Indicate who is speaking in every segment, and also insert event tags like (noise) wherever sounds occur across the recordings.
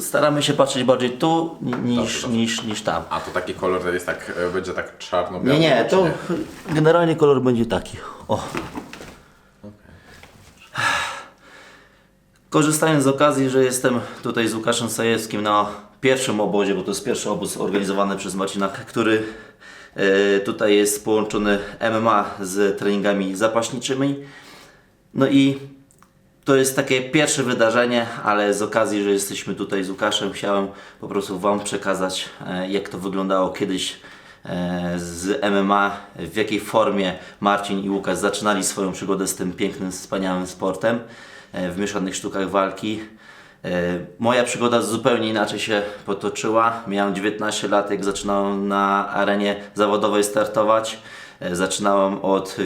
Speaker 1: Staramy się patrzeć bardziej tu ni- niż,
Speaker 2: Dobrze, dobrze.
Speaker 1: niż, niż tam.
Speaker 2: A to taki kolor to jest tak, e, będzie tak czarno-biały?
Speaker 1: Nie, nie,
Speaker 2: czy
Speaker 1: to generalnie kolor będzie taki. O. Korzystając z okazji, że jestem tutaj z Łukaszem Sajewskim na pierwszym obozie, bo to jest pierwszy obóz organizowany przez Marcina, który e, tutaj jest połączony MMA z treningami zapaśniczymi. No i to jest takie pierwsze wydarzenie, ale z okazji, że jesteśmy tutaj z Łukaszem, chciałem po prostu Wam przekazać, e, jak to wyglądało kiedyś e, z MMA, w jakiej formie Marcin i Łukasz zaczynali swoją przygodę z tym pięknym, wspaniałym sportem e, w mieszanych sztukach walki. Moja przygoda zupełnie inaczej się potoczyła. Miałem 19 lat, jak zaczynałem na arenie zawodowej startować. Zaczynałem od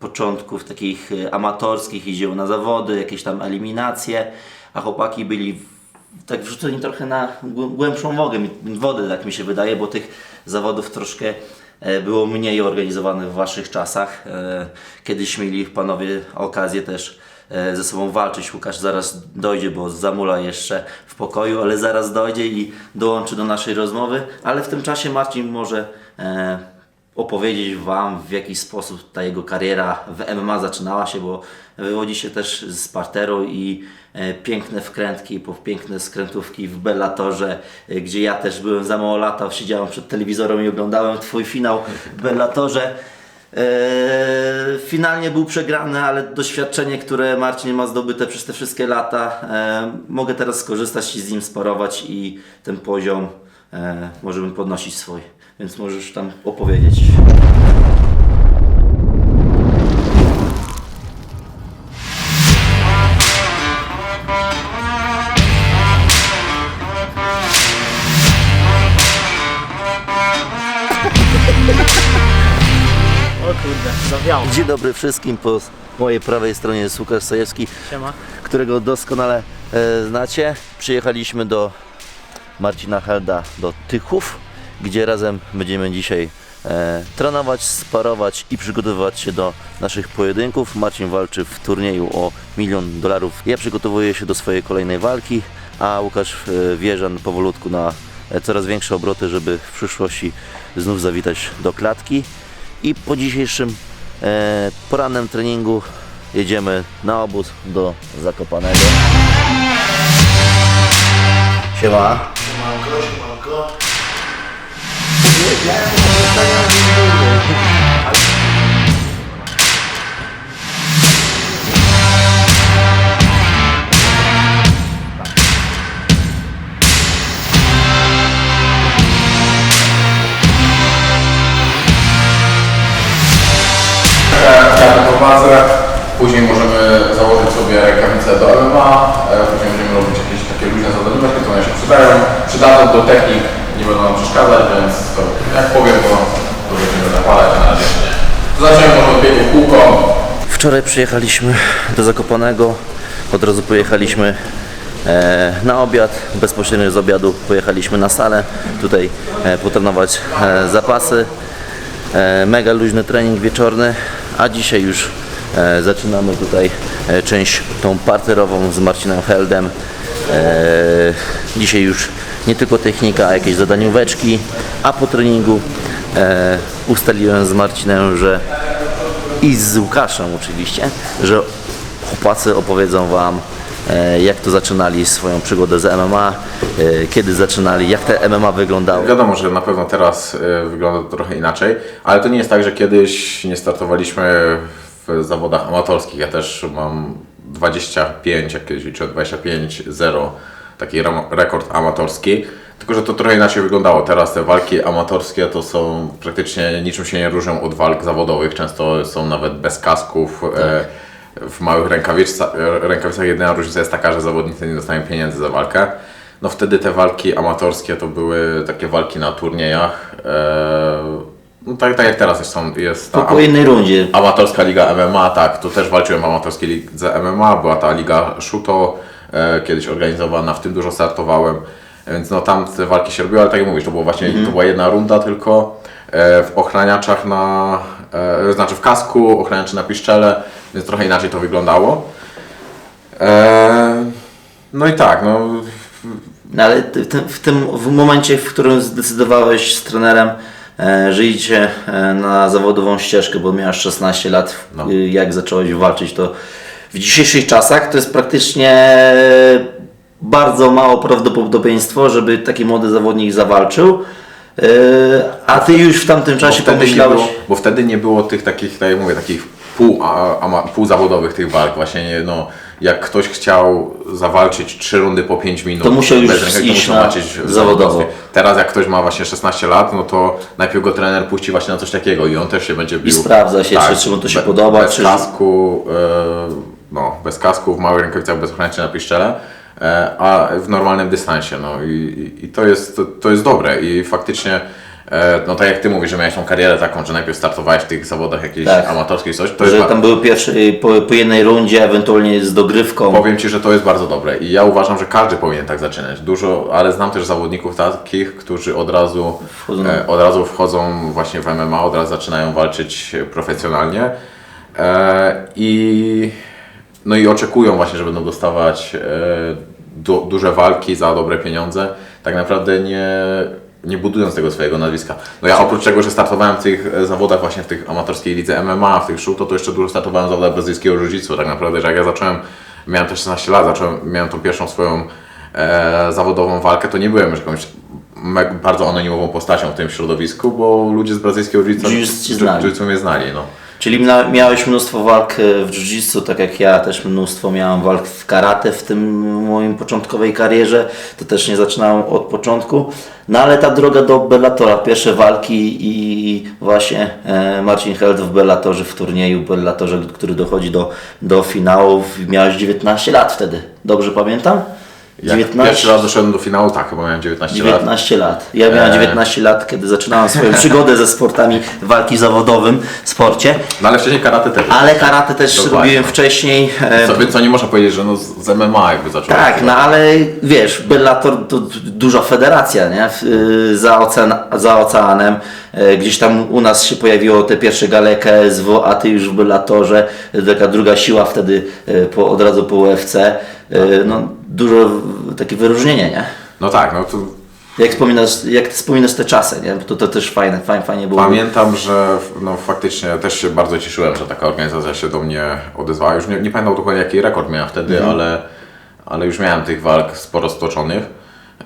Speaker 1: początków takich y, amatorskich, jeździłem na zawody, jakieś tam eliminacje, a chłopaki byli tak wrzuceni trochę na głę- głębszą wogę, mi- wodę, tak mi się wydaje, bo tych zawodów troszkę e, było mniej organizowanych w waszych czasach. E, Kiedyś mieli panowie okazję też e, ze sobą walczyć. Łukasz zaraz dojdzie, bo zamula jeszcze w pokoju, ale zaraz dojdzie i dołączy do naszej rozmowy. Ale w tym czasie Marcin może e, opowiedzieć Wam, w jaki sposób ta jego kariera w MMA zaczynała się, bo wywodzi się też z parteru i e, piękne wkrętki, po piękne skrętówki w Bellatorze, e, gdzie ja też byłem za mało lata, siedziałem przed telewizorem i oglądałem Twój finał w Bellatorze. E, finalnie był przegrany, ale doświadczenie, które Marcin ma zdobyte przez te wszystkie lata, mogę teraz skorzystać i z nim sparować i ten poziom możemy podnosić swój. Więc możesz tam opowiedzieć.
Speaker 3: O kurde, zawiało.
Speaker 1: Dzień dobry wszystkim, po mojej prawej stronie jest Łukasz Sajewski,
Speaker 3: Siema.
Speaker 1: którego doskonale e, znacie. Przyjechaliśmy do Marcina Helda do Tychów, gdzie razem będziemy dzisiaj e, trenować, sparować i przygotowywać się do naszych pojedynków. Marcin walczy w turnieju o milion dolarów. Ja przygotowuję się do swojej kolejnej walki, a Łukasz e, powolutku na e, coraz większe obroty, żeby w przyszłości znów zawitać do klatki. I po dzisiejszym e, porannym treningu jedziemy na obóz do Zakopanego. Siema.
Speaker 2: Chciałbym po bazę, później możemy założyć sobie rękawice do MMA, e, później będziemy robić jakieś takie luźne zadania, które one się przydają, przydadzą do technik, nie będą nam przeszkadzać, więc to, jak powiem, to, to będziemy zapalać, na razie. Zaczniemy może od biegu kółko,
Speaker 1: Wczoraj przyjechaliśmy do Zakopanego, od razu pojechaliśmy e, na obiad, bezpośrednio z obiadu pojechaliśmy na salę, tutaj e, potrenować e, zapasy, mega luźny trening wieczorny, a dzisiaj już zaczynamy tutaj część tą parterową z Marcinem Heldem. Dzisiaj już nie tylko technika, a jakieś zadanióweczki, a po treningu e, ustaliłem z Marcinem, że i z Łukaszem oczywiście, że chłopacy opowiedzą Wam, e, jak to zaczynali swoją przygodę z MMA, e, kiedy zaczynali, jak te MMA wyglądało.
Speaker 2: Wiadomo, że na pewno teraz y, wygląda to trochę inaczej, ale to nie jest tak, że kiedyś nie startowaliśmy w zawodach amatorskich. Ja też mam 25, jak kiedyś liczyłem 25-0, taki rekord amatorski. Tylko, że to trochę inaczej wyglądało. Teraz te walki amatorskie to są praktycznie niczym się nie różnią od walk zawodowych. Często są nawet bez kasków. E, w małych rękawicach, rękawicach jedyna różnica jest taka, że zawodnicy nie dostają pieniędzy za walkę. No wtedy te walki amatorskie to były takie walki na turniejach. E, no tak, tak jak teraz jest, są, jest
Speaker 1: Po,
Speaker 2: ta
Speaker 1: po jednej rundzie.
Speaker 2: amatorska liga MMA, tak, tu też walczyłem w amatorskiej lidze MMA, była ta liga Shuto, kiedyś organizowana, w tym dużo startowałem, więc no tam te walki się robiły, ale tak jak mówisz, to było właśnie, to była jedna runda tylko, e, w ochraniaczach na, e, znaczy w kasku, ochraniacze na piszczele, więc trochę inaczej to wyglądało. E, no i tak, no
Speaker 1: No ale w tym, w momencie, w którym zdecydowałeś z trenerem, e, że idzie e, na zawodową ścieżkę, bo miałeś 16 lat,
Speaker 2: No.
Speaker 1: jak zacząłeś walczyć, to w dzisiejszych czasach to jest praktycznie bardzo mało prawdopodobieństwo, żeby taki młody zawodnik zawalczył. E, A ty już w tamtym
Speaker 2: Bo
Speaker 1: czasie
Speaker 2: nie
Speaker 1: pomyślałeś.
Speaker 2: było, bo wtedy nie było tych takich, tak jak mówię, takich pół, a, ama, półzawodowych tych walk. Właśnie nie, no, jak ktoś chciał zawalczyć trzy rundy po 5 minut,
Speaker 1: To musiał już
Speaker 2: bez rękawic,
Speaker 1: iść
Speaker 2: musiał
Speaker 1: na
Speaker 2: walczyć
Speaker 1: zawodowo.
Speaker 2: Teraz jak ktoś ma właśnie 16 lat, no to najpierw go trener puści właśnie na coś takiego i on też się będzie bił.
Speaker 1: sprawdza się, czy- czy mu to się
Speaker 2: be-
Speaker 1: podoba,
Speaker 2: Bez
Speaker 1: czy-
Speaker 2: kasku, e, no, bez kasku, w małych rękawicach, bez ochraniaczy na piszczele. e, A w normalnym dystansie, no i, i- to, jest, to, to jest dobre i faktycznie e, no tak jak Ty mówisz, że miałeś tą karierę taką, że najpierw startowałeś w tych zawodach jakichś
Speaker 1: Tak.
Speaker 2: amatorskich coś, to
Speaker 1: że
Speaker 2: jest,
Speaker 1: tam były pierwsze, po, po jednej rundzie, ewentualnie z dogrywką.
Speaker 2: powiem Ci, że to jest bardzo dobre i ja uważam, że każdy powinien tak zaczynać. Dużo, ale znam też zawodników takich, którzy od razu,
Speaker 1: Wchodzą.
Speaker 2: e, od razu wchodzą właśnie w MMA, od razu zaczynają walczyć profesjonalnie e, i no i oczekują właśnie, że będą dostawać e, du, duże walki za dobre pieniądze, tak naprawdę nie, nie budując tego swojego nazwiska. No ja oprócz tego, że startowałem w tych e, zawodach właśnie w tych amatorskiej lidze MMA, w tych shootach, to jeszcze dużo startowałem w zawodach brazylijskiego jiu Tak naprawdę, że jak ja zacząłem, miałem też 16 lat, zacząłem, miałem tą pierwszą swoją e, zawodową walkę, to nie byłem już jakąś bardzo anonimową postacią w tym środowisku, bo ludzie z brazylijskiego jiu
Speaker 1: Jiu-jitsu
Speaker 2: mnie znali, no.
Speaker 1: Czyli mia, miałeś mnóstwo walk e, w jiu-jitsu, tak jak ja też mnóstwo miałem walk w karate w tym moim początkowej karierze. To też nie zaczynałem od początku. No ale ta droga do Bellatora, pierwsze walki i właśnie e, Marcin Held w Bellatorze, w turnieju Bellatorze, który dochodzi do, do finałów. Miałeś 19 lat wtedy, dobrze pamiętam?
Speaker 2: Jak pierwszy raz doszedłem do finału, tak, chyba miałem 19, lat.
Speaker 1: 19 lat. Ja miałem
Speaker 2: Eee.
Speaker 1: 19 lat, kiedy zaczynałem swoją przygodę ze sportami walki zawodowym, sporcie.
Speaker 2: No ale wcześniej karate też.
Speaker 1: Ale karate też
Speaker 2: Dokładnie.
Speaker 1: robiłem wcześniej. e,
Speaker 2: Co, więc co nie można powiedzieć, że no z MMA jakby zacząłem.
Speaker 1: tak, no ale wiesz, Bellator to duża federacja, nie? Y, Za, ocean, za oceanem. E, Gdzieś tam u nas się pojawiło te pierwsze gale KSW, a ty już w Bellatorze. e, Taka druga siła wtedy e, po, od razu po UFC. E, No, dużo takie wyróżnienie, nie?
Speaker 2: No tak, no to
Speaker 1: Jak wspominasz, jak wspominasz te czasy, nie? To, to też fajne, fajnie, fajnie było.
Speaker 2: pamiętam, że no faktycznie też się bardzo cieszyłem, że taka organizacja się do mnie odezwała. Już nie, nie pamiętam dokładnie jaki rekord miałem wtedy,
Speaker 1: Mhm.
Speaker 2: ale, ale już miałem tych walk sporo stoczonych.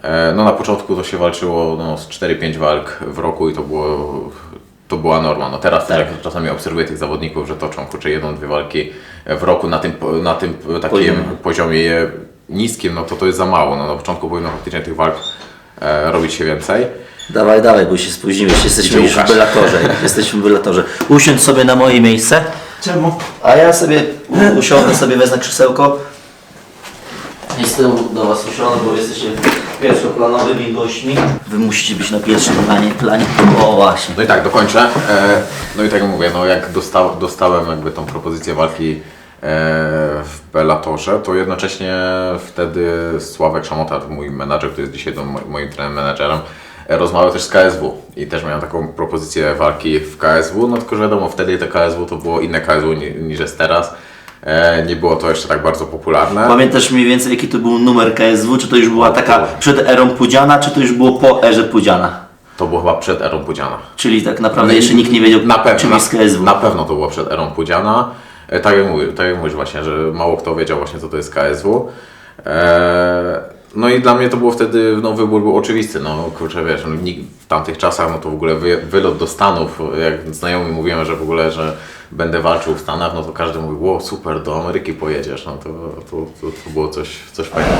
Speaker 2: E, No na początku to się walczyło no, z 4-5 walk w roku i to było to była norma. No teraz
Speaker 1: Tak.
Speaker 2: jak czasami obserwuję tych zawodników, że toczą kurczę jedną, dwie walki w roku na tym, na tym takim
Speaker 1: Poziomie.
Speaker 2: poziomie niskim, no to to jest za mało. No, na początku powinno faktycznie tych walk e, robić się więcej.
Speaker 1: Dawaj, dawaj, bo się spóźniłeś. Jesteśmy
Speaker 2: Idzie
Speaker 1: już w
Speaker 2: Łukasz.
Speaker 1: Bellatorze. Jesteśmy w Bellatorze. Usiądź sobie na moje miejsce.
Speaker 3: Czemu?
Speaker 1: A ja sobie u- usiądę sobie, wezmę krzesełko. I z tyłu do Was usiądę, bo jesteście pierwszoplanowymi gośćmi. Wy musicie być na pierwszym planie. planie. O właśnie.
Speaker 2: No i tak, dokończę. E, no i tak jak mówię, no jak dosta, dostałem jakby tą propozycję walki w Bellatorze, to jednocześnie wtedy Sławek Szamota, mój menadżer, który jest dzisiaj mo- moim trenerem, menadżerem, e, rozmawiał też z KSW i też miałem taką propozycję walki w KSW, no tylko że wiadomo, wtedy te KSW to było inne KSW ni, niż jest teraz. E, nie było to jeszcze tak bardzo popularne.
Speaker 1: Pamiętasz mniej więcej jaki to był numer KSW? Czy to już była taka przed erą Pudziana, czy to już było po erze Pudziana?
Speaker 2: To było chyba przed erą Pudziana.
Speaker 1: Czyli tak naprawdę jeszcze nikt nie wiedział,
Speaker 2: na pewno,
Speaker 1: czym jest KSW.
Speaker 2: na pewno to było przed erą Pudziana. E, tak jak mówię, tak jak mówisz właśnie, że mało kto wiedział właśnie co to jest KSW. E, no i dla mnie to było wtedy, no wybór był oczywisty, no kurczę wiesz, no, w tamtych czasach, no to w ogóle wy, wylot do Stanów, jak znajomi mówiłem, że w ogóle, że będę walczył w Stanach, no to każdy mówił, wow super, do Ameryki pojedziesz, no to, to, to, to było coś, coś fajnego.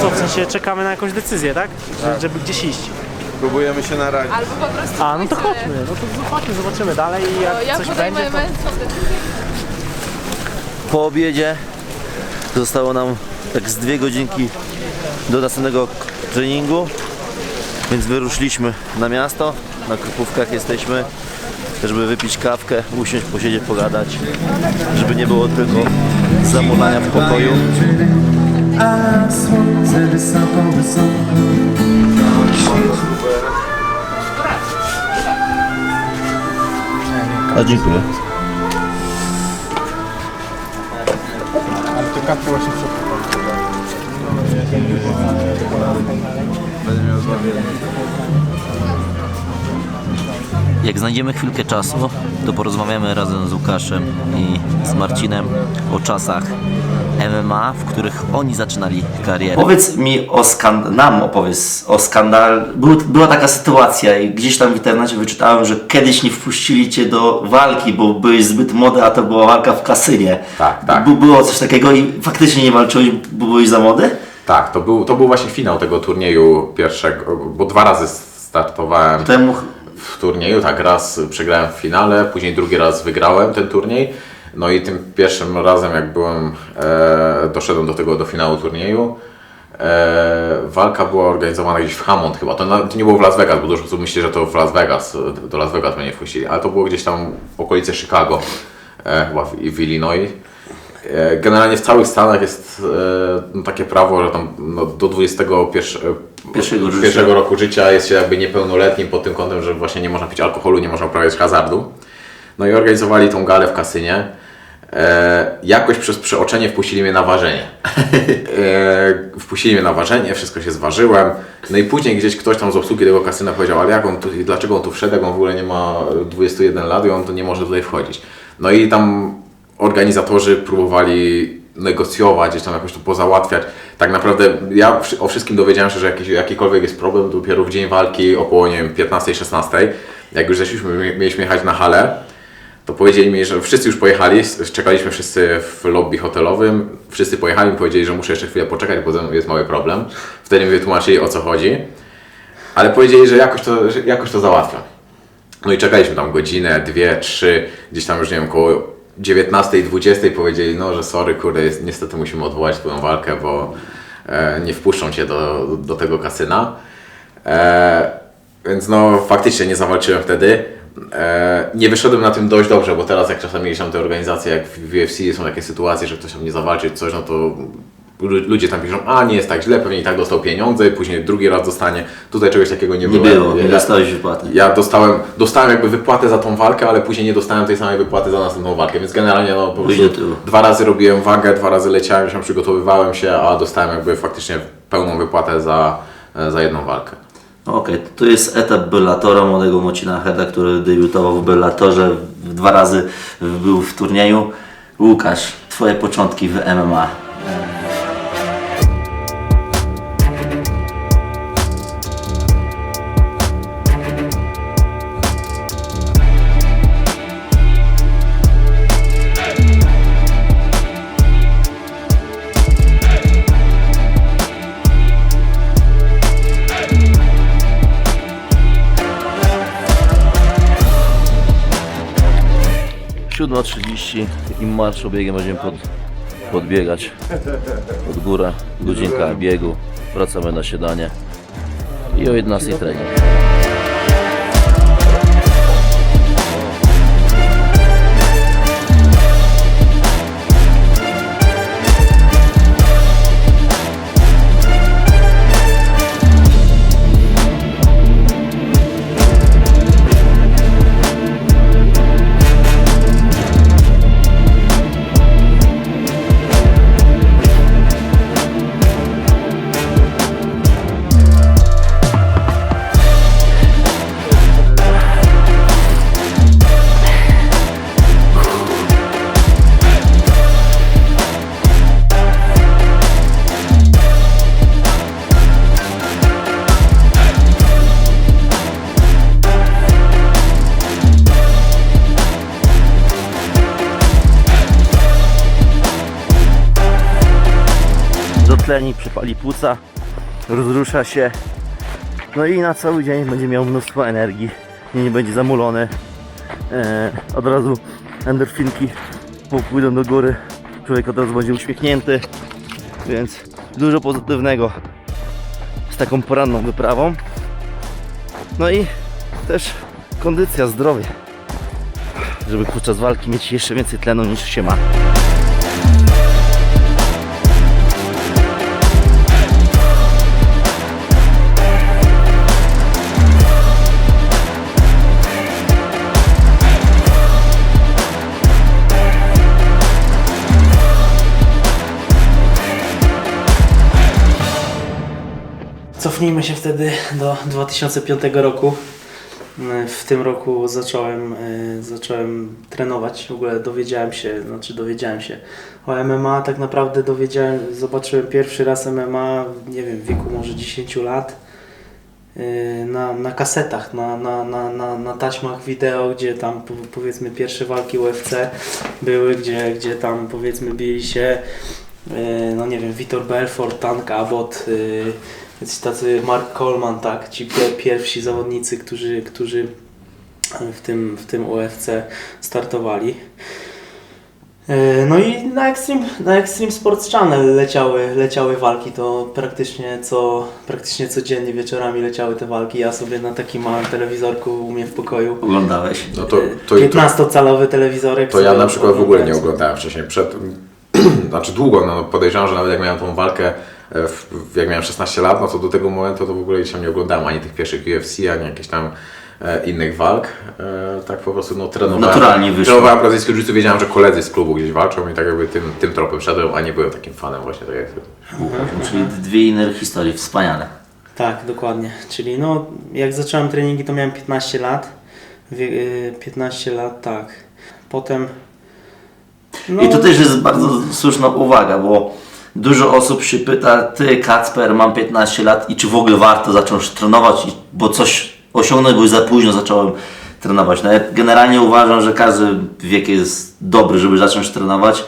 Speaker 3: Co, w sensie czekamy na jakąś decyzję, tak? Że, żeby gdzieś iść.
Speaker 4: Próbujemy się naradzić.
Speaker 5: Albo po prostu
Speaker 3: A, no to
Speaker 5: pójdę.
Speaker 3: chodźmy, no to chodźmy, zobaczymy dalej i jak
Speaker 5: To ja
Speaker 3: coś będzie, to...
Speaker 5: męską decyzję.
Speaker 1: Po obiedzie zostało nam tak z dwie godzinki do następnego treningu, więc wyruszyliśmy na miasto, na Krupówkach jesteśmy, żeby wypić kawkę, usiąść, posiedzieć, pogadać, żeby nie było tylko zamulania w pokoju.
Speaker 6: A słońce wysoko, wysoko
Speaker 1: A dziękuję.
Speaker 4: Właśnie przed Będę miał dwa
Speaker 1: Jak znajdziemy chwilkę czasu, to porozmawiamy razem z Łukaszem i z Marcinem o czasach MMA, w których oni zaczynali karierę. Powiedz mi o skandal, nam opowiedz o skandal. Był, była taka sytuacja i gdzieś tam w internecie wyczytałem, że kiedyś nie wpuścili cię do walki, bo byłeś zbyt młody, a to była walka w kasynie.
Speaker 2: Tak, tak.
Speaker 1: Bu- było coś takiego i faktycznie nie walczyłeś, bo byłeś za młody?
Speaker 2: Tak, to był, to był właśnie finał tego turnieju pierwszego, bo dwa razy startowałem
Speaker 1: Temu
Speaker 2: w turnieju, tak, raz przegrałem w finale, później drugi raz wygrałem ten turniej. No i tym pierwszym razem, jak byłem, e, doszedłem do tego, do finału turnieju, e, walka była organizowana gdzieś w Hammond chyba, to, na, to nie było w Las Vegas, bo dużo osób myśli, że to w Las Vegas, do Las Vegas mnie nie wpuścili, ale to było gdzieś tam w okolicy Chicago, e, chyba w, w Illinois. E, Generalnie w całych Stanach jest e, no, takie prawo, że tam no, do 21
Speaker 1: Pierwszego życia.
Speaker 2: pierwszego roku życia jest się jakby niepełnoletnim pod tym kątem, że właśnie nie można pić alkoholu, nie można uprawiać hazardu. No i organizowali tą galę w kasynie. E, jakoś przez przeoczenie wpuścili mnie na ważenie. (laughs) e, wpuścili mnie na ważenie, wszystko się zważyłem. No i później gdzieś ktoś tam z obsługi tego kasyna powiedział, ale jak on tu, dlaczego on tu wszedł, jak on w ogóle nie ma 21 lat i on tu nie może tutaj wchodzić. No i tam organizatorzy próbowali negocjować, gdzieś tam jakoś to pozałatwiać. Tak naprawdę ja o wszystkim dowiedziałem się, że jakiś, jakikolwiek jest problem dopiero w dzień walki około nie wiem, 15-16. Jak już zeszliśmy, mieliśmy jechać na halę, to powiedzieli mi, że wszyscy już pojechali, czekaliśmy wszyscy w lobby hotelowym, wszyscy pojechali i powiedzieli, że muszę jeszcze chwilę poczekać, bo jest mały problem. Wtedy mi wytłumaczyli o co chodzi, ale powiedzieli, że jakoś to, że jakoś to załatwią. No i czekaliśmy tam godzinę, dwie, trzy, gdzieś tam już nie wiem, koło 19, 20 powiedzieli, no że sorry, kurde, jest, niestety musimy odwołać twoją walkę, bo e, nie wpuszczą cię do, do tego kasyna. E, więc no faktycznie nie zawalczyłem wtedy. E, nie wyszedłem na tym dość dobrze, bo teraz jak czasami gdzieś tam te organizacje jak w UFC są takie sytuacje, że ktoś tam nie zawalczy czy coś, no to lu- ludzie tam piszą, a nie jest tak źle, pewnie i tak dostał pieniądze, później drugi raz dostanie. Tutaj czegoś takiego nie,
Speaker 1: nie
Speaker 2: było.
Speaker 1: było, nie
Speaker 2: Ja-
Speaker 1: dostałeś wypłaty.
Speaker 2: ja dostałem, dostałem jakby wypłatę za tą walkę, ale później nie dostałem tej samej wypłaty za następną walkę, więc generalnie no po prostu dwa razy robiłem wagę, dwa razy leciałem, się przygotowywałem się, a dostałem jakby faktycznie pełną wypłatę za, za jedną walkę.
Speaker 1: Okej, to jest etap Bellatora, młodego Mocina Heda, który debiutował w Bellatorze, dwa razy był w turnieju. Łukasz, Twoje początki w MMA. Siódma trzydzieści i marsz obiegiem będziemy pod, podbiegać pod górę, godzinka biegu, wracamy na siadanie i o 11 trening. Przypali płuca, rozrusza się. No i na cały dzień będzie miał mnóstwo energii, nie, będzie zamulony. E, od razu endorfinki pójdą do góry, człowiek od razu będzie uśmiechnięty, więc dużo pozytywnego z taką poranną wyprawą. No i też kondycja, zdrowie, żeby podczas walki mieć jeszcze więcej tlenu niż się ma.
Speaker 3: Cofnijmy się wtedy do 2005 roku. E, W tym roku zacząłem, e, zacząłem trenować. W ogóle dowiedziałem się, znaczy dowiedziałem się o MMA. Tak naprawdę dowiedziałem, zobaczyłem pierwszy raz MMA, nie wiem, w wieku może 10 lat. e, Na, na kasetach, na, na, na, na, na taśmach wideo, gdzie tam po- powiedzmy pierwsze walki UFC były, gdzie, gdzie tam powiedzmy bili się no nie wiem, Vitor Belfort, Tank Abbott, jacyś tacy Mark Coleman, tak, ci pie- pierwsi zawodnicy, którzy, którzy w tym, w tym UFC startowali. E, No i na Extreme, na Extreme Sports Channel leciały, leciały walki, to praktycznie, co, praktycznie codziennie wieczorami leciały te walki. Ja sobie na takim małym telewizorku u mnie w pokoju
Speaker 1: Oglądałeś?
Speaker 2: No to, to, to,
Speaker 3: 15-calowy telewizorek.
Speaker 2: to ja na przykład w ogóle nie
Speaker 3: oglądałem.
Speaker 2: wcześniej. Przed, (clears throat) znaczy długo, no podejrzewam, że nawet jak miałem tą walkę, e, jak miałem 16 lat, no to do tego momentu to w ogóle tam nie oglądałem ani tych pierwszych UFC, ani jakichś tam e, innych walk. E, tak po prostu no trenowałem.
Speaker 1: Naturalnie wyszło.
Speaker 2: Trenowałem brazylijskie jiu wiedziałem, że koledzy z klubu gdzieś walczą i tak jakby tym, tym tropem szedłem, a nie byłem takim fanem właśnie tak jak ty.
Speaker 1: Czyli dwie inne historie, wspaniale.
Speaker 3: Tak, dokładnie. Czyli no, jak zacząłem treningi, to miałem 15 lat. Wie, y, 15 lat, tak. Potem. No,
Speaker 1: I to też jest bardzo słuszna uwaga, bo dużo osób się pyta, ty Kacper, mam 15 lat i czy w ogóle warto zacząć trenować, bo coś osiągnąć, bo już za późno zacząłem trenować. No ja generalnie uważam, że każdy wiek jest dobry, żeby zacząć trenować.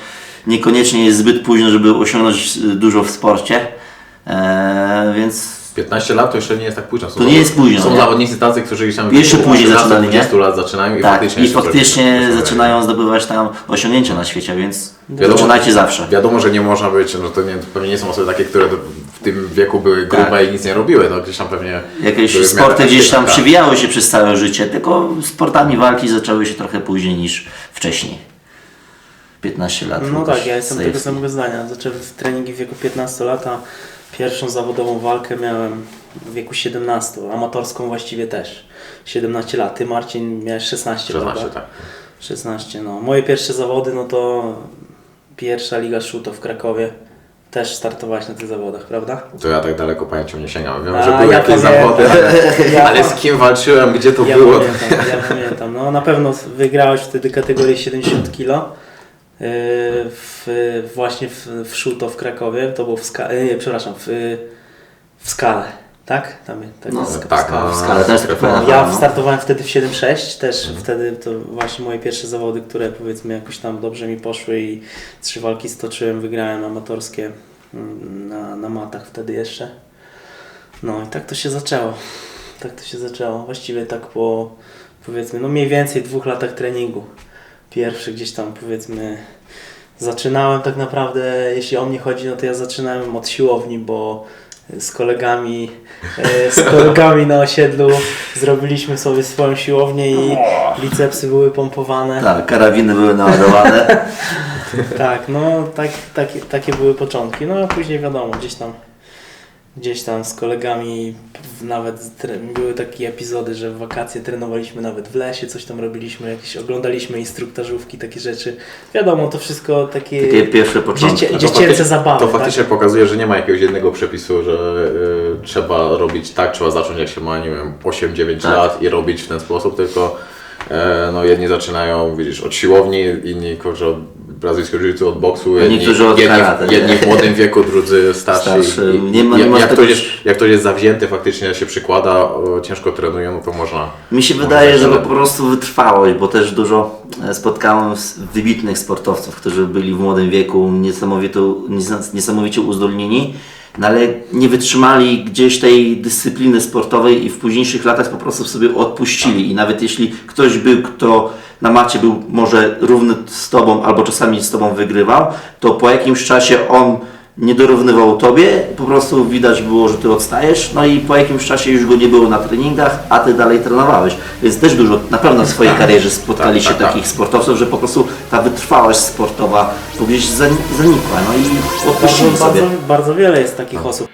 Speaker 1: Niekoniecznie jest zbyt późno, żeby osiągnąć y, dużo w sporcie, eee, więc
Speaker 2: 15 lat to jeszcze nie jest tak późno. Są
Speaker 1: To nie jest późno,
Speaker 2: Są
Speaker 1: nie?
Speaker 2: zawodnicy tacy, którzy gdzieś tam
Speaker 1: Jeszcze później zaczynali, nie?
Speaker 2: 20 lat zaczynają i
Speaker 1: tak,
Speaker 2: faktycznie
Speaker 1: i faktycznie zaczynają zdobywać tam osiągnięcia na świecie, więc
Speaker 2: Wiadomo-
Speaker 1: zaczynajcie zawsze.
Speaker 2: Wiadomo, że nie można być, no to nie, pewnie nie są osoby takie, które w tym wieku były grube
Speaker 1: Tak.
Speaker 2: i nic nie robiły, no gdzieś tam pewnie...
Speaker 1: Jakieś sporty gdzieś tam
Speaker 2: tak.
Speaker 1: przewijały się przez całe życie, tylko sportami walki zaczęły się trochę później niż wcześniej. 15 lat.
Speaker 3: no tak, ja jestem tego samego zdania. Zacząłem treningi w wieku 15 lat, a pierwszą zawodową walkę miałem w wieku 17, amatorską właściwie też. 17 lat. Ty Marcin miałeś 16,
Speaker 2: 16,
Speaker 3: prawda?
Speaker 2: tak.
Speaker 3: 16, no. Moje pierwsze zawody, no to pierwsza Liga Szuto w Krakowie. Też startowałeś na tych zawodach, prawda?
Speaker 2: To ja tak daleko pamięcią nie sięgam. Wiem,
Speaker 3: A,
Speaker 2: że były
Speaker 3: ja
Speaker 2: jakieś
Speaker 3: pamiętam.
Speaker 2: zawody, ale,
Speaker 3: Ja- (laughs)
Speaker 2: ale z kim walczyłem, gdzie to
Speaker 3: ja
Speaker 2: było...
Speaker 3: Pamiętam, ja pamiętam. No na pewno wygrałeś wtedy kategorię 70 kg. W, właśnie w, w Szuto w Krakowie, to było w skale, nie, przepraszam, w, w skale, tak? Tam, tak,
Speaker 1: No,
Speaker 2: tak,
Speaker 3: w skale.
Speaker 2: no,
Speaker 1: w skale też
Speaker 2: no,
Speaker 3: Ja startowałem wtedy w 7.6, też wtedy to właśnie moje pierwsze zawody, które powiedzmy jakoś tam dobrze mi poszły i trzy walki stoczyłem, wygrałem amatorskie mm, na, na matach wtedy jeszcze. No i tak to się zaczęło. Tak to się zaczęło. Właściwie tak po powiedzmy, no mniej więcej dwóch latach treningu. Pierwszy gdzieś tam powiedzmy zaczynałem tak naprawdę, jeśli o mnie chodzi, no to ja zaczynałem od siłowni, bo z kolegami, e, z kolegami na osiedlu zrobiliśmy sobie swoją siłownię i bicepsy były pompowane.
Speaker 1: Tak, karabiny były naładowane. (laughs)
Speaker 3: Tak, no tak, takie, takie były początki. No a później wiadomo, gdzieś tam gdzieś tam z kolegami nawet były takie epizody, że w wakacje trenowaliśmy nawet w lesie, coś tam robiliśmy, jakieś oglądaliśmy instruktażówki, takie rzeczy. Wiadomo, to wszystko takie,
Speaker 1: Takie pierwsze początki.
Speaker 3: dziecię, dziecięce zabawy.
Speaker 2: To
Speaker 3: tak?
Speaker 2: faktycznie pokazuje, że nie ma jakiegoś jednego przepisu, że y, trzeba robić tak, trzeba zacząć jak się ma, nie wiem, 8-9
Speaker 1: Tak.
Speaker 2: lat i robić w ten sposób, tylko e, no, jedni zaczynają, widzisz, od siłowni, inni kurczę, od brazylijskiego jiu od boksu, jedni,
Speaker 1: Niektórzy od
Speaker 2: jedni,
Speaker 1: karate,
Speaker 2: jedni w młodym wieku, drudzy starsi.
Speaker 1: Starszy. Nie ma- nie ma
Speaker 2: jak, ktoś jest, jak ktoś jest zawzięty, faktycznie się przykłada, ciężko trenuje, no to można...
Speaker 1: Mi się
Speaker 2: można
Speaker 1: wydaje, że po prostu wytrwałość, bo też dużo e, spotkałem wybitnych sportowców, którzy byli w młodym wieku niesamowicie uzdolnieni, no ale nie wytrzymali gdzieś tej dyscypliny sportowej i w późniejszych latach po prostu sobie odpuścili. I nawet jeśli ktoś był, kto na macie był może równy z tobą albo czasami z tobą wygrywał, to po jakimś czasie on nie dorównywał tobie, po prostu widać było, że ty odstajesz, no i po jakimś czasie już go nie było na treningach, a ty dalej trenowałeś. Więc też dużo, na pewno w swojej karierze spotkali
Speaker 2: Tak,
Speaker 1: się
Speaker 2: tak, tak.
Speaker 1: takich sportowców, że po prostu ta wytrwałość sportowa gdzieś zani- zanikła, no i
Speaker 3: Bardzo,
Speaker 1: odpuścili sobie.
Speaker 3: bardzo, bardzo wiele jest takich osób.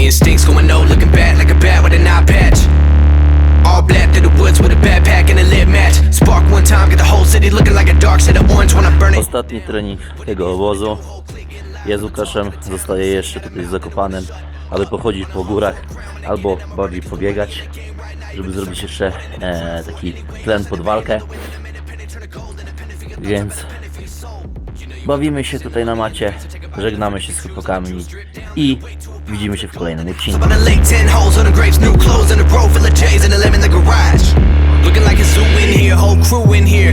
Speaker 5: Instincts going no, looking bad like a bat with black through the woods with a backpack and a lit match. Spark one time, get the whole city looking like a dark shade of orange when I burn it.
Speaker 1: Ostatni trening tego obozu. Ja z Łukaszem zostaję jeszcze tutaj z Zakopanem, aby pochodzić po górach albo bardziej pobiegać, żeby zrobić jeszcze e, taki tlen pod walkę. Więc bawimy się tutaj na macie, żegnamy się z chłopakami i widzimy się w kolejnym odcinku.
Speaker 5: On the lake, ten holes on the grapes, new clothes on the road full of J's and a lemon in the garage. Looking like a zoo in here, whole crew in here.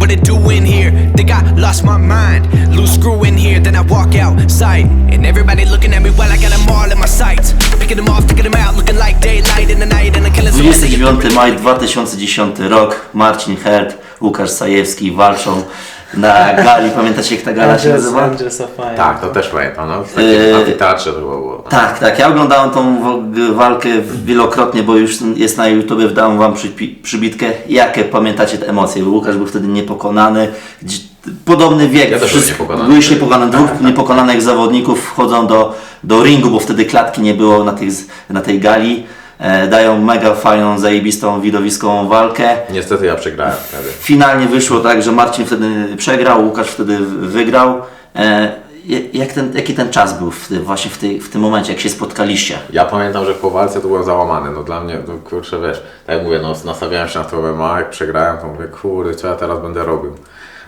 Speaker 5: What it do in here? Think I lost my mind. Loose screw in here, then I walk outside. And everybody looking at me while I got them all in my sights. Picking them off, taking them out, looking like daylight in the night. And I'm killing some
Speaker 1: 29 maj 2010 rok. Marcin Hert, Łukasz Sajewski walczą na gali. Pamiętacie jak ta gala się nazywa?
Speaker 3: Angels of Fire.
Speaker 2: Tak, to też pamiętam, no. W takim
Speaker 1: Yy,
Speaker 2: amfiteatrze to było.
Speaker 1: Tak, tak. Ja oglądałem tą wo- walkę wielokrotnie, bo już jest na YouTube. Wdałem wam przypi- przybitkę. Jakie pamiętacie te emocje? Łukasz był wtedy niepokonany. Dzi- Podobny wiek.
Speaker 2: Ja też byłem
Speaker 1: Wszystko-
Speaker 2: niepokonany.
Speaker 1: Byłeś niepokonany. Dwóch
Speaker 2: Tak, (laughs) tak.
Speaker 1: niepokonanych zawodników wchodzą do, do ringu, bo wtedy klatki nie było na, tych, na tej gali. E, dają mega fajną, zajebistą, widowiskową walkę.
Speaker 2: Niestety ja przegrałem wtedy.
Speaker 1: Finalnie wyszło tak, że Marcin wtedy przegrał, Łukasz wtedy wygrał. E, jak ten, jaki ten czas był w, właśnie w, tej, w tym momencie, jak się spotkaliście?
Speaker 2: Ja pamiętam, że po walce to byłem załamany. No dla mnie, no kurczę, wiesz, tak jak mówię, no nastawiałem się na to MMA, jak przegrałem, to mówię, kurde, co ja teraz będę robił.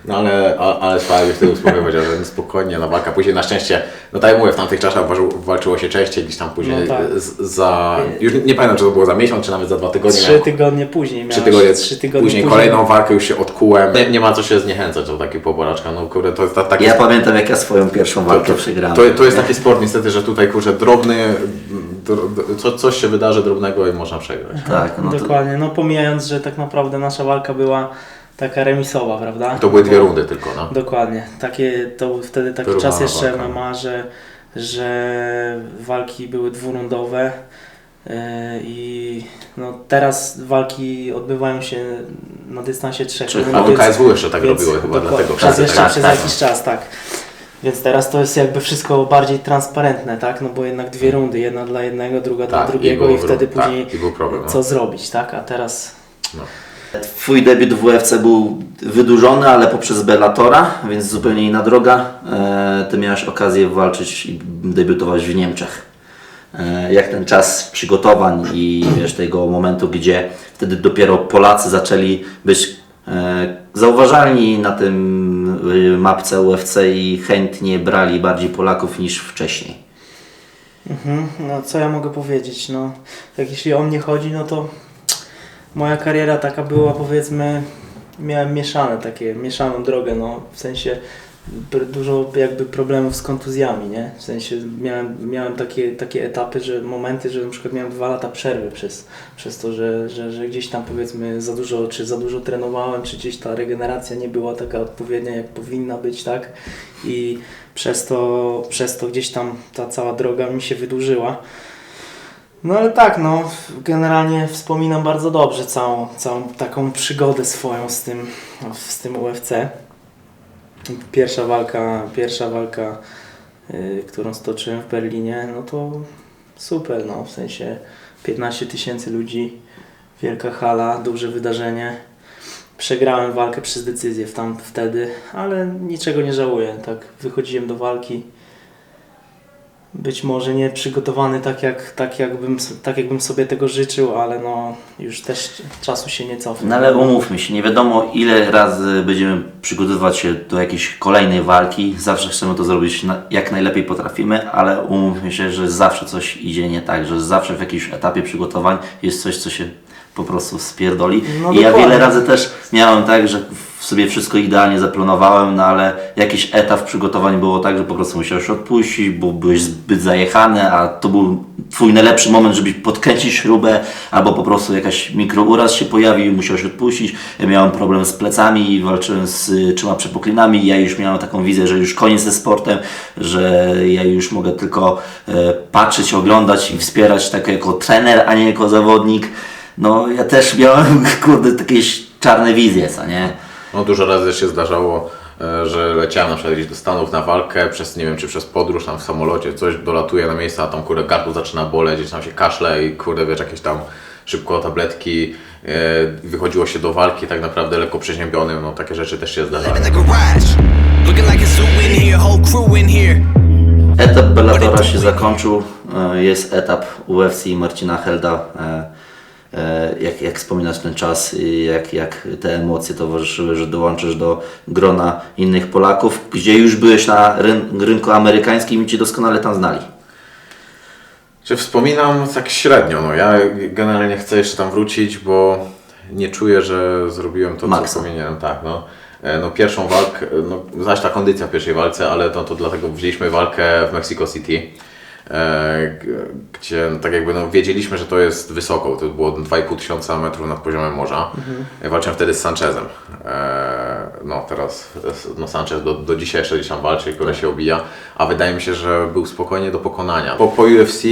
Speaker 2: No ale, ale Sławik wtedy uspokoił, powiedział, że no spokojnie, no walka później na szczęście, no tak jak mówię, w tamtych czasach walczyło, się częściej, gdzieś tam później
Speaker 3: No tak.
Speaker 2: z, za, już nie pamiętam, czy to było za miesiąc, czy nawet za dwa tygodnie.
Speaker 3: Trzy tygodnie później
Speaker 2: Trzy
Speaker 3: miałeś,
Speaker 2: tygodnie,
Speaker 3: trzy tygodnie
Speaker 2: później, kolejną walkę już się odkułem. Nie, nie ma co się zniechęcać do takiej poboraczka, no kurde, to jest ta, taki
Speaker 1: Ja pamiętam, jak ja swoją pierwszą walkę przegrałem.
Speaker 2: to, to jest taki sport niestety, że tutaj kurczę drobny, dro, co, coś się wydarzy drobnego i można przegrać.
Speaker 1: Tak, no to,
Speaker 3: Dokładnie, no pomijając, że tak naprawdę nasza walka była taka remisowa, prawda?
Speaker 2: To były dwie rundy tylko, no.
Speaker 3: Dokładnie, takie, to był wtedy taki
Speaker 2: Wyrównana
Speaker 3: czas jeszcze
Speaker 2: walka.
Speaker 3: MMA, że, że walki były dwurundowe yy, i no, teraz walki odbywają się na dystansie trzech rund,
Speaker 2: A KSW jeszcze tak
Speaker 3: więc
Speaker 2: robiło chyba, dlatego
Speaker 3: przez, jeszcze
Speaker 2: tak-
Speaker 3: przez
Speaker 1: tak.
Speaker 3: jakiś czas, tak. Więc teraz to jest jakby wszystko bardziej transparentne, tak? No bo jednak dwie rundy, jedna dla jednego, druga dla
Speaker 2: Tak, i
Speaker 3: drugiego
Speaker 2: było
Speaker 3: i, wtedy
Speaker 2: tak,
Speaker 3: później
Speaker 2: i był problem, no.
Speaker 3: co zrobić, tak? A teraz
Speaker 1: Twój debiut w UFC był wydłużony, ale poprzez Bellatora, więc zupełnie inna droga. E, ty miałeś okazję walczyć i debiutować w Niemczech. E, jak ten czas przygotowań i wiesz, tego momentu, gdzie wtedy dopiero Polacy zaczęli być e, zauważalni na tym mapce UFC i chętnie brali bardziej Polaków niż wcześniej.
Speaker 3: Mhm, no co ja mogę powiedzieć? No, tak jeśli o mnie chodzi, no to moja kariera taka była powiedzmy, miałem mieszane takie, mieszaną drogę, no w sensie dużo jakby problemów z kontuzjami, nie? W sensie miałem, miałem takie, takie etapy, że momenty, że na przykład miałem dwa lata przerwy przez, przez to, że, że, że gdzieś tam powiedzmy za dużo, czy za dużo trenowałem, czy gdzieś ta regeneracja nie była taka odpowiednia, jak powinna być, tak? I przez to, przez to gdzieś tam ta cała droga mi się wydłużyła. No ale tak, no generalnie wspominam bardzo dobrze całą, całą taką przygodę swoją z tym, z tym UFC. Pierwsza walka, pierwsza walka, y, którą stoczyłem w Berlinie, no to super, no w sensie 15 tysięcy ludzi, wielka hala, duże wydarzenie. Przegrałem walkę przez decyzję w tam wtedy, ale niczego nie żałuję. Tak wychodziłem do walki. Być może nie przygotowany tak, jak, tak, jakbym, tak jakbym sobie tego życzył, ale no już też czasu się nie cofnę.
Speaker 1: No ale umówmy się, nie wiadomo ile razy będziemy przygotowywać się do jakiejś kolejnej walki. Zawsze chcemy to zrobić jak najlepiej potrafimy, ale umówmy się, że zawsze coś idzie nie tak, że zawsze w jakimś etapie przygotowań jest coś, co się po prostu spierdoli.
Speaker 3: No
Speaker 1: I ja wiele razy też miałem tak, że w sobie wszystko idealnie zaplanowałem, no ale jakiś etap przygotowań było tak, że po prostu musiałeś odpuścić, bo byłeś zbyt zajechany, a to był Twój najlepszy moment, żeby podkręcić śrubę, albo po prostu jakaś mikrouraz się pojawił musiałeś odpuścić. Ja miałem problem z plecami i walczyłem z y, trzema przepuklinami. Ja już miałem taką wizję, że już koniec ze sportem, że ja już mogę tylko e, patrzeć, oglądać i wspierać tak jako trener, a nie jako zawodnik. No ja też miałem, (laughs) kurde, jakieś czarne wizje, co nie?
Speaker 2: No dużo razy się zdarzało, e, że leciałem na przykład gdzieś do Stanów na walkę, przez nie wiem czy przez podróż tam w samolocie, coś dolatuje na miejsce, a tam kurde gardło zaczyna boleć, gdzieś tam się kaszle i kurde wiesz jakieś tam szybko tabletki, e, wychodziło się do walki tak naprawdę lekko przeziębionym, no takie rzeczy też się zdarzają.
Speaker 1: Etap Bellatora się zakończył, e, jest etap UFC Marcina Helda. E, e, Jak, jak wspominasz ten czas i jak, jak te emocje towarzyszyły, że dołączysz do grona innych Polaków, gdzie już byłeś na ryn- rynku amerykańskim i Ci doskonale tam znali.
Speaker 2: Czy wspominam tak średnio, no ja generalnie chcę jeszcze tam wrócić, bo nie czuję, że zrobiłem to,
Speaker 1: Maksa.
Speaker 2: co powinienem, tak, no. E, No pierwszą walkę, no zaś ta kondycja w pierwszej walce, ale to, to dlatego wzięliśmy walkę w Mexico City, e, gdzie tak jakby no wiedzieliśmy, że to jest wysoko, to było 2,5 tysiąca metrów nad poziomem morza. E, Walczyłem wtedy z Sanchezem. E, No teraz no Sanchez do, do dzisiaj jeszcze gdzieś tam walczy, który się obija, a wydaje mi się, że był spokojnie do pokonania. Po, po UFC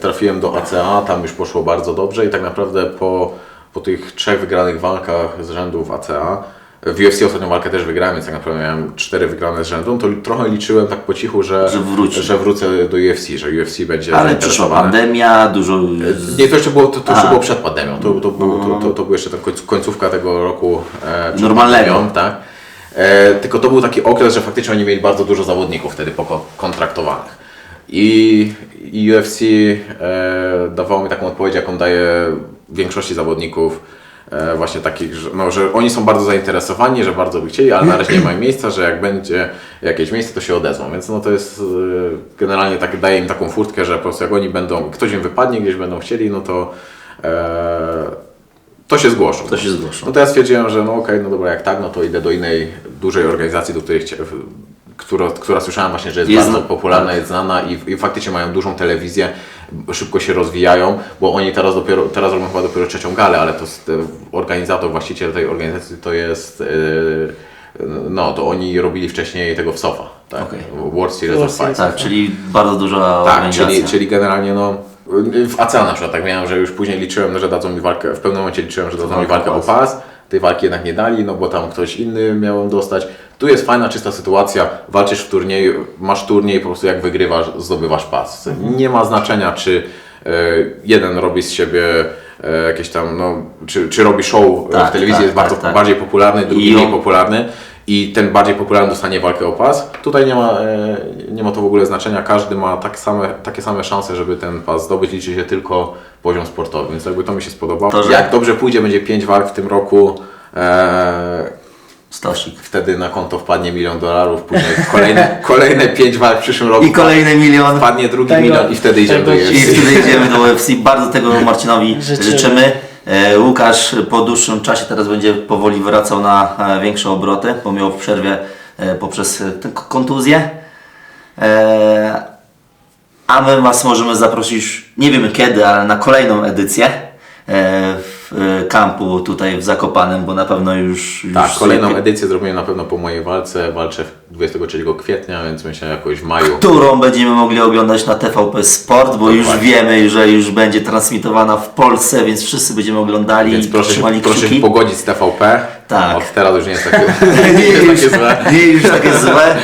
Speaker 2: trafiłem do ACA, tam już poszło bardzo dobrze i tak naprawdę po, po tych trzech wygranych walkach z rzędu w ACA w UFC ostatnią walkę też wygrałem, więc tak naprawdę miałem cztery wygrane z rzędu, to trochę liczyłem tak po cichu, że,
Speaker 1: Że wróci.
Speaker 2: że wrócę do UFC, że UFC będzie
Speaker 1: Ale przyszła pandemia, dużo...
Speaker 2: Nie, to jeszcze było, to, to jeszcze było przed pandemią. To, to, był, to, to, to była jeszcze końc- końcówka tego roku e,
Speaker 1: Normalnego.
Speaker 2: pandemią, tak. E, tylko to był taki okres, że faktycznie oni mieli bardzo dużo zawodników wtedy kontraktowanych. I, i UFC e, dawało mi taką odpowiedź, jaką daje większości zawodników. E, właśnie takich, że, no, że oni są bardzo zainteresowani, że bardzo by chcieli, ale na razie nie mają miejsca, że jak będzie jakieś miejsce, to się odezwą. Więc no to jest e, generalnie tak, daje im taką furtkę, że po prostu jak oni będą, ktoś im wypadnie, gdzieś będą chcieli, no to e, to się zgłoszą.
Speaker 1: To się zgłoszą.
Speaker 2: No to ja stwierdziłem, że no okej, no dobra, jak tak, no to idę do innej dużej organizacji, do której chciałem, która, która słyszałem właśnie, że jest,
Speaker 1: Jest
Speaker 2: bardzo popularna,
Speaker 1: tak.
Speaker 2: jest znana i, i faktycznie mają dużą telewizję, szybko się rozwijają, bo oni teraz dopiero, teraz robią chyba dopiero trzecią galę, ale to jest, e, organizator, właściciel tej organizacji to jest, e, no to oni robili wcześniej tego w SOFA, tak?
Speaker 1: Okej.
Speaker 2: World Series
Speaker 3: World
Speaker 2: of Fight.
Speaker 1: Tak, czyli bardzo duża
Speaker 2: Tak,
Speaker 1: organizacja.
Speaker 2: czyli, czyli generalnie no w ACA na przykład tak miałem, że już później liczyłem, że dadzą mi walkę, w pewnym momencie liczyłem, że dadzą mi
Speaker 1: walkę o
Speaker 2: pas, tej walki jednak nie dali, no bo tam ktoś inny miałem dostać. Tu jest fajna, czysta sytuacja, walczysz w turnieju, masz turniej, po prostu jak wygrywasz, zdobywasz pas. Nie ma znaczenia, czy e, jeden robi z siebie e, jakieś tam, no, czy, czy robi show e,
Speaker 1: Tak,
Speaker 2: w telewizji,
Speaker 1: tak,
Speaker 2: jest bardzo
Speaker 1: tak, tak.
Speaker 2: bardziej popularny, drugi mniej popularny i ten bardziej popularny dostanie walkę o pas. Tutaj nie ma, nie ma to w ogóle znaczenia, każdy ma tak same, takie same szanse, żeby ten pas zdobyć, liczy się tylko poziom sportowy, więc jakby to mi się spodobało. Jak dobrze pójdzie, będzie 5 walk w tym roku,
Speaker 1: Stosik.
Speaker 2: wtedy na konto wpadnie milion dolarów, później kolejne, (laughs) kolejne 5 walk w przyszłym roku
Speaker 1: I kolejny milion.
Speaker 2: wpadnie drugi
Speaker 3: Tego-
Speaker 2: milion i wtedy idziemy do UFC.
Speaker 1: I wtedy idziemy do UFC. Bardzo tego Marcinowi
Speaker 3: Życzymy.
Speaker 1: życzymy. E, Łukasz po dłuższym czasie teraz będzie powoli wracał na e, większe obroty, bo miał w przerwie e, poprzez kontuzję. A my Was możemy zaprosić, nie wiemy kiedy, ale na kolejną edycję w e, kampu tutaj w Zakopanem, bo na pewno już... już
Speaker 2: Tak, kolejną edycję zrobimy na pewno po mojej walce. Walczę 23 kwietnia, więc myślę jakoś w maju.
Speaker 1: którą będziemy mogli oglądać na TVP Sport, bo już wiemy, że już będzie transmitowana w Polsce, więc wszyscy będziemy oglądali
Speaker 2: Więc proszę,
Speaker 1: trzymali
Speaker 2: proszę pogodzić z TVP.
Speaker 1: Tak.
Speaker 2: Od teraz już nie jest takie,
Speaker 1: nie, (laughs)
Speaker 2: nie jest
Speaker 1: już,
Speaker 2: takie złe.
Speaker 1: nie już takie złe.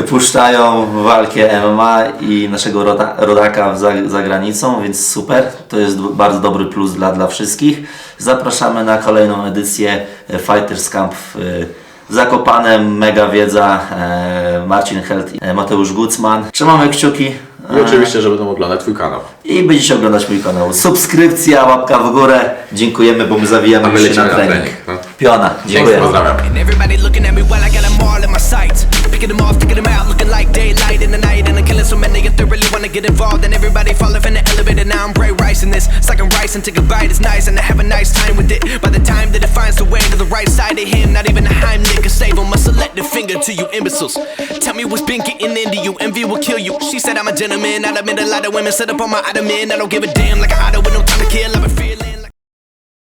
Speaker 1: Puszczają walkę MMA i naszego roda, rodaka za, za granicą, więc super. To jest bardzo dobry plus dla, dla wszystkich. Zapraszamy na kolejną edycję Fighters Camp w Zakopanem. Mega wiedza. e, Marcin Held i e, Mateusz Gucman. Trzymamy kciuki.
Speaker 2: I oczywiście, że będą oglądać Twój kanał.
Speaker 1: I będziecie oglądać mój kanał. Subskrypcja, łapka w górę. Dziękujemy, bo my
Speaker 2: A
Speaker 1: zawijamy
Speaker 2: my
Speaker 1: się na
Speaker 2: na
Speaker 1: trening.
Speaker 2: trening, no.
Speaker 1: Piona,
Speaker 2: Dzięki,
Speaker 1: dziękuję.
Speaker 2: pozdrawiam.
Speaker 5: I in my. Picking them off, taking them out, looking like daylight in the night. And I'm killing so many if they really wanna get involved. And everybody falling from the elevator, now I'm Bray Rice in this. Second rice and take a bite, it's nice. And I have a nice time with it. By the time that it finds the way to the right side of him, not even a Heimlich can save him. A selective finger to you imbeciles. Tell me what's been getting into you. Envy will kill you. She said I'm a gentleman, I've been a lot of women set up on my ottoman. I don't give a damn like a auto with no time to kill. I've been feeling.